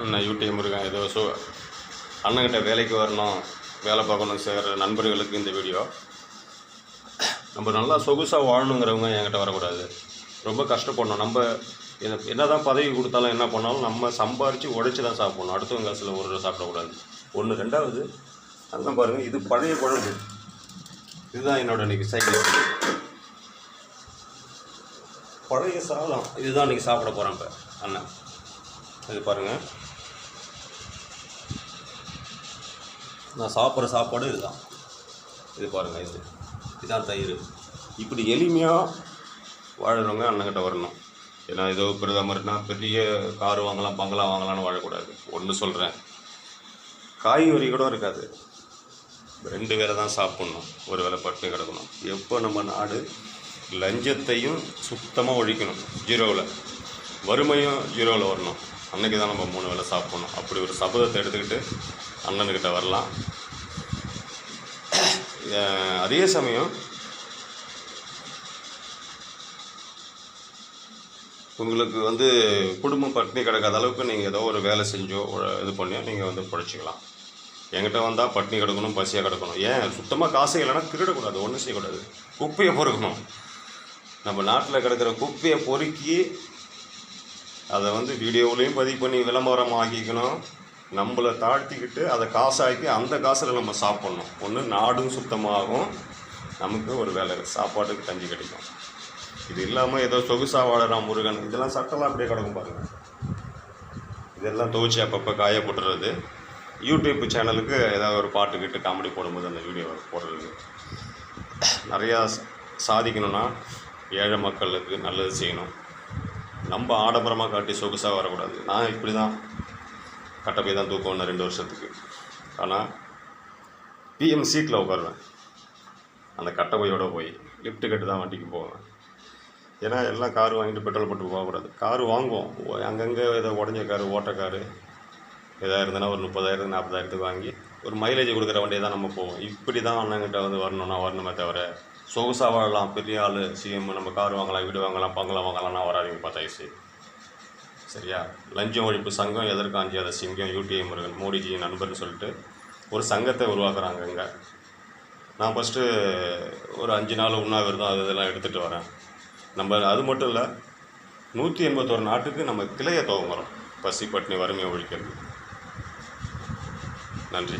அண்ணன் யூடியூப் இருக்கேன் ஏதோ ஸோ அண்ணன்கிட்ட வேலைக்கு வரணும் வேலை பார்க்கணும் செய்கிற நண்பர்களுக்கு இந்த வீடியோ நம்ம நல்லா சொகுசாக வாழணுங்கிறவங்க என்கிட்ட வரக்கூடாது. ரொம்ப கஷ்டப்படணும். நம்ம என்ன என்னதான் பதவி கொடுத்தாலும் என்ன பண்ணாலும் நம்ம சம்பாரித்து உழைச்சி தான் சாப்பிடணும். அடுத்தவங்க காசில் ஒரு சாப்பிடக்கூடாது. ஒன்று ரெண்டாவது அண்ணன் பாருங்கள் இது பழைய குழம்பு. இதுதான் என்னோட இன்றைக்கி சைக்கிள் பழைய சாதம். இதுதான் இன்றைக்கி சாப்பிட போகிறேன் இப்போ அண்ணன் இது பாருங்கள் நான் சாப்பிட்ற சாப்பாடு இதுதான். இது பாருங்கள் இது. இதுதான் தயிர். இப்படி எளிமையாக வாழறவங்க அண்ணங்கிட்ட வரணும். ஏன்னா ஏதோ பிரதமர்னா பெரிய கார் வாங்கலாம் பங்களா வாங்கலாம்னு வாழக்கூடாது. ஒன்று சொல்கிறேன் காய்கறி கூட இருக்காது. ரெண்டு வேளை தான் சாப்பிட்ணும். ஒரு வேளை பட்டு கிடக்கணும். எப்போ நம்ம நாடு லஞ்சத்தையும் சுத்தமாக ஒழிக்கணும். ஜீரோவில் வறுமையும் ஜீரோவில் வரணும். அன்னைக்கு தான் நம்ம மூணு வேளை சாப்பிட்ணும். அப்படி ஒரு சபதத்தை எடுத்துக்கிட்டு அண்ணனுக்கிட்ட வரலாம். அதே சமயம் உங்களுக்கு வந்து குடும்பம் பட்டினி கிடக்காத அளவுக்கு நீங்கள் ஏதோ ஒரு வேலை செஞ்சோ இது பண்ணியோ நீங்கள் வந்து பிழைச்சிக்கலாம் என்கிட்ட வந்தால் பட்டினி கிடக்கணும் பசியாக கிடக்கணும். ஏன்? சுத்தமாக காசு இல்லைன்னா திருடக்கூடாது ஒன்றும் செய்யக்கூடாது. குப்பையை பொறுக்கணும். நம்ம நாட்டில் கிடக்கிற குப்பையை பொறுக்கி அதை வந்து வீடியோவிலையும் பதிவு பண்ணி விளம்பரம் ஆக்கிக்கணும் நம்மளை தாழ்த்திக்கிட்டு அதை காசாக்கி அந்த காசில் நம்ம சாப்பிட்ணும். ஒன்று நாடும் சுத்தமாகும். நமக்கு ஒரு வேலை சாப்பாட்டுக்கு கஞ்சி கிடைக்கும். இது இல்லாமல் ஏதோ சொகுசாக வாழறான் முருகன். இதெல்லாம் சட்டெல்லாம் அப்படியே கிடக்கும் பாருங்கள் இதெல்லாம் துவைச்சி அப்பப்போ காய போட்டுறது. யூடியூப் சேனலுக்கு ஏதாவது ஒரு பாட்டுக்கிட்டு காமெடி போடும்போது அந்த வீடியோ போடுறது. நிறையா சாதிக்கணுன்னா சாதிக்கணும்னா ஏழை மக்களுக்கு நல்லது செய்யணும். நம்ம ஆடம்பரமாக காட்டி சொகுசாக வரக்கூடாது. நான் இப்படி தான் கட்ட போய் தான் தூக்கம் வந்தேன் ரெண்டு வருஷத்துக்கு. ஆனால் பிஎம் சீட்டில் உட்காருவேன் அந்த கட்டப்பையோட போய் லிஃப்ட் கட்டு தான் வண்டிக்கு போவேன். ஏன்னா எல்லாம் கார் வாங்கிட்டு பெட்ரோல் போட்டு போகக்கூடாது. கார் வாங்குவோம். ஓ- அங்கங்கே ஏதோ உடஞ்ச காரு ஓட்ட காரு எதாக இருந்ததுன்னா ஒரு முப்பதாயிரத்துக்கு நாற்பதாயிரத்துக்கு வாங்கி ஒரு மைலேஜ் கொடுக்குற வண்டியை தான் நம்ம போவோம். இப்படி தான் அண்ணங்கிட்ட வந்து வரணும்னா வரணுமே தவிர சொகுசாக வாழலாம். பெரிய ஆள் சிஎம் நம்ம கார் வாங்கலாம் வீடு வாங்கலாம் பங்களா வாங்கலாம்னா வராதீங்க பத்தாயிடுச்சு சரியா? லஞ்சம் ஒழிப்பு சங்கம் எதற்கு அஞ்சாத சிங்கம் யூடிஐ முருகன் மோடிஜி நண்பர்னு சொல்லிட்டு ஒரு சங்கத்தை உருவாக்குறாங்க இங்கே. நான் ஃபஸ்ட்டு ஒரு அஞ்சு நாள் உண்ணாவிரதம் அது இதெல்லாம் எடுத்துகிட்டு வரேன். நம்ம அது மட்டும் இல்லை நூற்றி எண்பத்தோரு நாட்டுக்கு நம்ம கிளையை துவங்குறோம். பசி பட்டினி வறுமையை ஒழிக்கிறது. நன்றி.